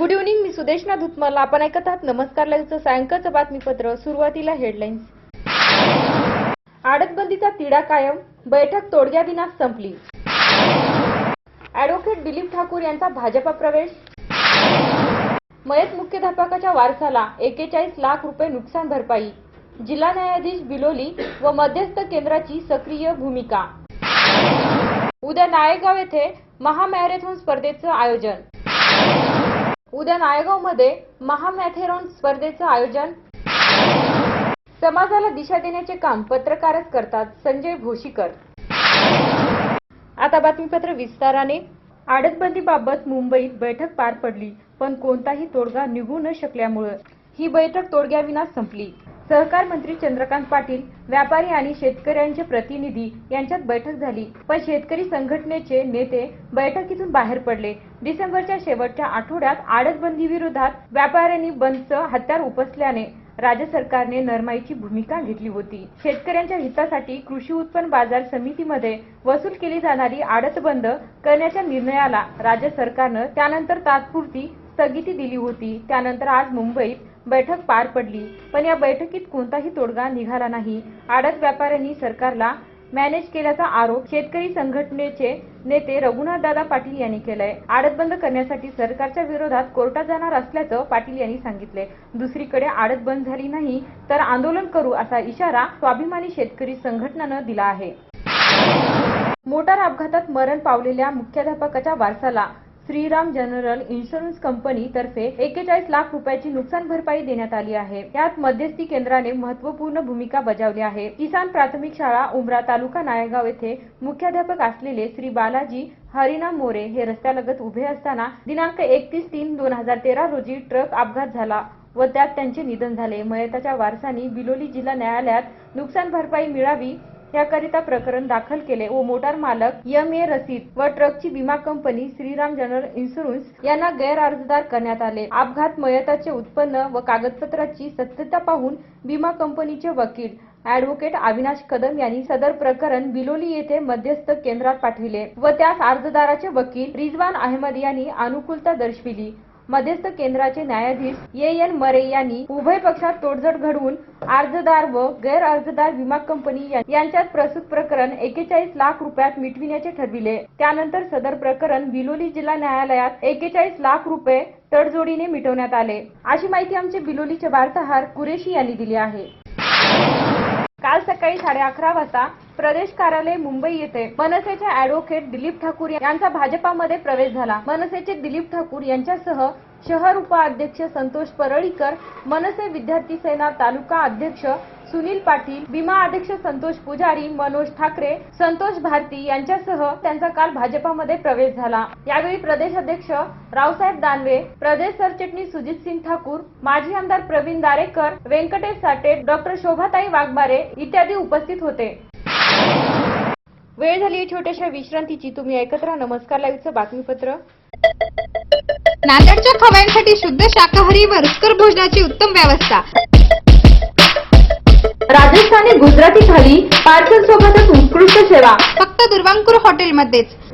Good evening मी सुदेशना धुतमल. आपण ऐकत आहात नमस्कार लाईव्हचं सायंकाळचं बातमीपत्र. सुरुवातीला हेडलाईन्स आडतबंदीचा तिढा कायम. बैठक तोडग्या तोडग्याविना संपली. ॲडव्होकेट दिलीप ठाकूर यांचा भाजपा प्रवेश. मयत मुख्याध्यापकाच्या वारसाला एकेचाळीस लाख रुपये नुकसान भरपाई. जिल्हा न्यायाधीश बिलोली व मध्यस्थ केंद्राची सक्रिय भूमिका. उद्या नायगाव येथे महामॅरेथॉन स्पर्धेचं आयोजन. उद्या नायगावमध्ये महामॅथेरॉन स्पर्धेचं आयोजन. समाजाला दिशा देण्याचे काम पत्रकारच करतात संजय भोशीकर. आता बातमीपत्र विस्ताराने. आडतबंदीबाबत मुंबईत बैठक पार पडली पण कोणताही तोडगा निघू न शकल्यामुळे ही बैठक तोडग्याविना संपली. सहकार मंत्री चंद्रकांत पाटील व्यापारी आणि शेतकऱ्यांचे प्रतिनिधी यांच्यात बैठक झाली. पण शेतकरी संघटनेचे नेते बैठकीतून बाहेर पडले. डिसेंबरच्या शेवटच्या आठवड्यात आडतबंदी विरोधात व्यापाऱ्यांनी बंदचं हत्यार उपसल्याने राज्य सरकारने नरमाईची भूमिका घेतली होती. शेतकऱ्यांच्या हितासाठी कृषी उत्पन्न बाजार समितीमध्ये वसूल केली जाणारी आडत बंद करण्याच्या निर्णयाला राज्य सरकारनं त्यानंतर तात्पुरती स्थगिती दिली होती. त्यानंतर आज मुंबईत बैठक पार पडली पण या बैठकीत कोणताही तोडगा निघाला नाही. आडत व्यापाऱ्यांनी सरकारला मॅनेज केल्याचा आरोप शेतकरी संघटनेचे नेते रघुनाथदादा पाटील यांनी केलाय. आडत बंद करण्यासाठी सरकारच्या विरोधात कोर्टात जाणार असल्याचं पाटील यांनी सांगितले दुसरीकडे आडत बंद झाली नाही तर आंदोलन करू असा इशारा स्वाभिमानी शेतकरी संघटनेनं दिला आहे. मोटार अपघातात मरण पावलेल्या मुख्याध्यापकाच्या वारसाला श्रीराम जनरल इन्शुरन्स कंपनी तर्फे एकेचाळीस लाख रुपयाची नुकसान भरपाई देण्यात आली आहे. यात मध्यस्थी केंद्राने महत्त्वपूर्ण भूमिका बजावली आहे. किसान प्राथमिक शाळा उमरा तालुका नायगाव येथे मुख्याध्यापक असलेले श्री बालाजी हरिनाम मोरे हे रस्त्यालगत उभे असताना दिनांक एकतीस तीन दोन हजार तेरा रोजी ट्रक अपघात झाला व त्यात त्यांचे निधन झाले. मयताच्या वारसांनी बिलोली जिल्हा न्यायालयात नुकसान भरपाई मिळावी याकरिता प्रकरण दाखल केले. व मोटार मालक एम ए रसीद व ट्रकची विमा कंपनी श्रीराम जनरल इन्शुरन्स यांना गैरअर्जदार करण्यात आले. अपघात मयताचे उत्पन्न व कागदपत्राची सत्यता पाहून विमा कंपनीचे वकील ॲडव्होकेट अविनाश कदम यांनी सदर प्रकरण बिलोली येथे मध्यस्थ केंद्रात पाठविले व त्यास अर्जदाराचे वकील रिजवान अहमद यांनी अनुकूलता दर्शविली. मध्यस्थ केंद्राचे न्यायाधीश ए एन मरे यांनी उभय पक्षात तोडजोड घडवून अर्जदार व गैर अर्जदार विमा कंपनी यांच्यात प्रस्तुत प्रकरण एकेचाळीस लाख रुपयात मिटविण्याचे ठरविले. त्यानंतर सदर प्रकरण बिलोली जिल्हा न्यायालयात एकेचाळीस लाख रुपये तडजोडीने मिटवण्यात आले. अशी माहिती आमचे बिलोलीचे वार्ताहर कुरेशी यांनी दिली आहे. काल सकाळी साडे अकरा वाजता प्रदेश कार्यालय मुंबई येथे मनसेचे अॅडव्होकेट दिलीप ठाकूर यांचा भाजपामध्ये प्रवेश झाला. मनसेचे दिलीप ठाकूर यांच्यासह शहर उपाध्यक्ष संतोष परळीकर मनसे विद्यार्थी सेना तालुका अध्यक्ष सुनील पाटील भीमा अध्यक्ष संतोष पुजारी मनोज ठाकरे संतोष भारती यांच्यासह त्यांचा काल भाजपामध्ये प्रवेश झाला. यावेळी प्रदेश अध्यक्ष रावसाहेब दानवे प्रदेश सरचिटणीस सुजित सिंग ठाकूर माजी आमदार प्रवीण दारेकर व्यंकटेश साठे डॉक्टर शोभाताई वाघमारे इत्यादी उपस्थित होते. वेळ झाली छोट्याशा विश्रांतीची. तुम्ही ऐकत राहा नमस्कार लाईव्हचं बातमीपत्र. नांदेडच्या खवयांसाठी शुद्ध शाकाहारी व रुचकर भोजनाची उत्तम व्यवस्था. राजस्थानी गुजराती थाली पार्सल सोबतच उत्कृष्ट सेवा. फक्त दुर्वांकुर हॉटेलमध्येच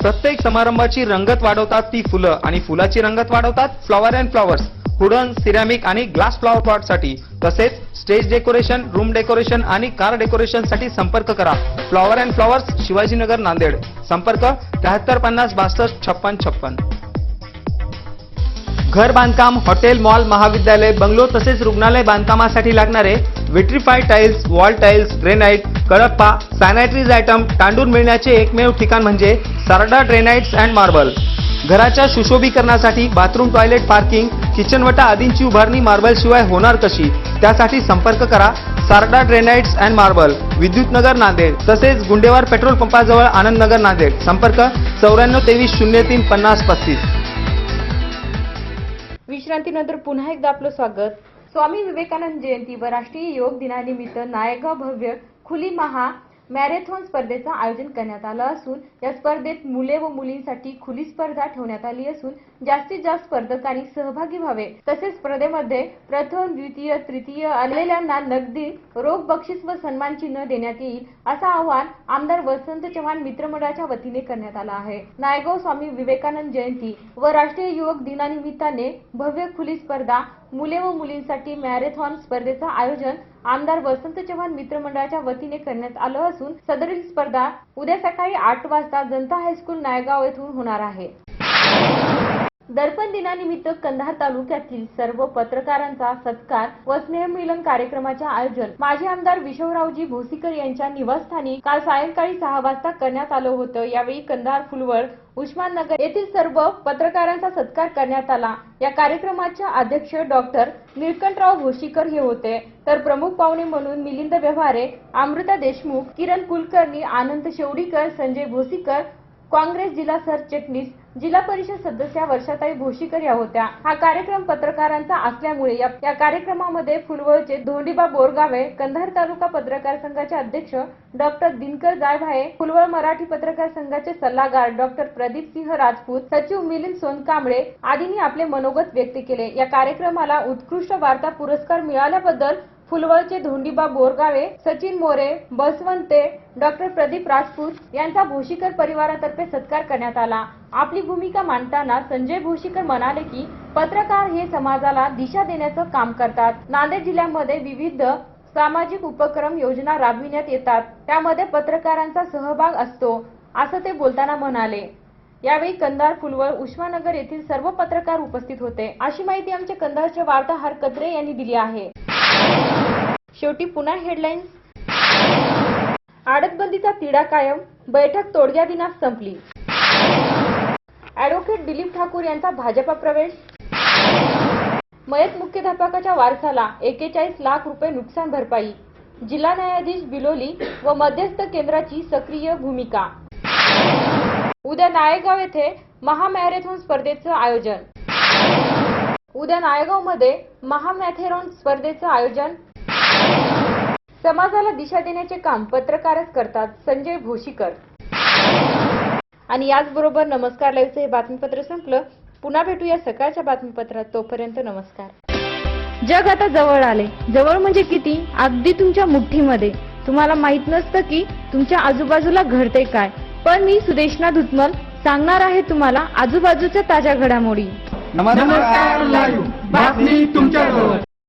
प्रत्येक समारंभाची रंगत वाढवतात ती फुलं आणि फुलाची रंगत वाढवतात flower and flowers. Wooden ceramic आणि ग्लास फ्लॉवर पॉटसाठी तसेच स्टेज डेकोरेशन रूम डेकोरेशन आणि कार डेकोरेशनसाठी संपर्क करा. Flower and flowers Shivajinagar Nanded. संपर्क त्र्याहत्तर पन्नास बासष्ट छप्पन छप्पन. घर बांधकाम हॉटेल मॉल महाविद्यालय बंगलो तसेच रुग्णालय बांधकामासाठी लागणारे vitrify tiles wall tiles granite Kadappa sanitaries item तांडून मिळण्याचे एकमेव ठिकाण म्हणजे सारडा ड्रेनाइट्स अँड मार्बल घराच्या सुशोभीकरणासाठी बाथरूम टॉयलेट पार्किंग किचनवटा आदींची उभारणी मार्बल शिवाय होणार कशी? त्यासाठी संपर्क करा Sarda granites and marble Vidyutnagar Nanded तसेच गुंडेवार पेट्रोल पंपाजवळ आनंदनगर नांदेड. संपर्क चौऱ्याण्णव तेवीस शून्य तीन पन्नास पस्तीस. विश्रांतीनंतर पुन्हा एकदा आपलं स्वागत. स्वामी विवेकानंद जयंती व राष्ट्रीय योग दिनानिमित्त नायगाव भव्य खुली महा मॅरेथॉन स्पर्धेचं आयोजन करण्यात आलं असून या स्पर्धेत मुले व मुलींसाठी खुली स्पर्धा ठेवण्यात आली असून जास्तीत जास्त स्पर्धकांनी सहभागी व्हावे. तसेच स्पर्धेमध्ये प्रथम द्वितीय तृतीय आलेल्यांना नगदी रोख बक्षीस व सन्मान चिन्ह देण्यात येईल असं आवाहन आमदार वसंत चव्हाण मित्रमंडळाच्या वतीने करण्यात आलं आहे. नायगाव स्वामी विवेकानंद जयंती व राष्ट्रीय युवक दिनानिमित्ताने भव्य खुली स्पर्धा मुले व मुलींसाठी मॅरेथॉन स्पर्धेचं आयोजन आमदार वसंत चव्हाण मित्रमंडळाच्या वतीने करण्यात आलं असून सदरील स्पर्धा उद्या सकाळी आठ वाजता जनता हायस्कूल नायगाव येथून होणार आहे. दर्पण दिनानिमित्त कंधार तालुक्यातील सर्व पत्रकारांचा सत्कार व स्नेहमिलन कार्यक्रमाचे आयोजन माजी आमदार विशवरावजी भोसीकर यांच्या निवासस्थानी काल सायंकाळी सहा वाजता करण्यात आलं होतं. यावेळी कंधार फुलवड उस्माननगर येथील सर्व पत्रकारांचा सत्कार करण्यात आला. या कार्यक्रमाचे अध्यक्ष डॉक्टर निळकंठराव भोशीकर हे होते. तर प्रमुख पाहुणे म्हणून मिलिंद व्यवहारे अमृता देशमुख किरण कुलकर्णी आनंद शेवडीकर संजय भोसीकर काँग्रेस जिल्हा सरचिटणीस जिल्हा परिषद सदस्या वर्षाताई भोशीकर या होत्या. हा कार्यक्रम पत्रकारांचा असल्यामुळे या या कार्यक्रमामध्ये फुलवळचे धोंडीबा बोरगावे कंधार तालुका पत्रकार संघाचे अध्यक्ष डॉक्टर दिनकर जायभाये फुलवळ मराठी पत्रकार संघाचे सल्लागार डॉक्टर प्रदीप सिंह राजपूत सचिव मिलिंद सोनकांबळे आदींनी आपले मनोगत व्यक्त केले. या कार्यक्रमाला उत्कृष्ट वार्ता पुरस्कार मिळाल्याबद्दल फुलवळचे धोंडीबा बोरगावे सचिन मोरे बसवंते डॉक्टर प्रदीप राजपूत यांचा भोशीकर परिवारातर्फे सत्कार करण्यात आला. आपली भूमिका मांडताना संजय भोशीकर म्हणाले की पत्रकार हे समाजाला दिशा देण्याचं काम करतात. नांदेड जिल्ह्यामध्ये विविध सामाजिक उपक्रम योजना राबविण्यात येतात. त्यामध्ये पत्रकारांचा सहभाग असतो असं ते बोलताना म्हणाले. यावेळी कंधार फुलवळ उस्मानगर येथील सर्व पत्रकार उपस्थित होते. अशी माहिती आमचे कंधारचे वार्ताहर कत्रे यांनी दिली आहे. शेवटी पुन्हा हेडलाईन्स आडतबंदीचा तिढा कायम बैठक तोडग्या दिनात संपली. ॲडव्होकेट दिलीप ठाकूर यांचा भाजपा प्रवेश. मयत मुख्याध्यापकाच्या वारसाला एकेचाळीस लाख रुपये नुकसान भरपाई. जिल्हा न्यायाधीश बिलोली व मध्यस्थ केंद्राची सक्रिय भूमिका. उद्या नायगाव येथे महामॅरेथॉन स्पर्धेचं आयोजन. उद्या नायगावमध्ये महामॅथेरॉन स्पर्धेचं आयोजन. समाजाला दिशा देण्याचे काम पत्रकारच करतात संजय भोशीकर. आणि याचबरोबर नमस्कार लाईव्हचं हे बातमीपत्र संपलं. पुन्हा भेटूया सकाळच्या बातमीपत्रात. तोपर्यंत नमस्कार. जग आता जवळ आले. जवळ म्हणजे किती? अगदी तुमच्या मुठ्ठीमध्ये. तुम्हाला माहीत नसतं की तुमच्या आजूबाजूला घडते काय. पण मी सुदेशना धुतमल सांगणार आहे तुम्हाला आजूबाजूच्या ताज्या घडामोडी. नमस्कार लाईव्ह.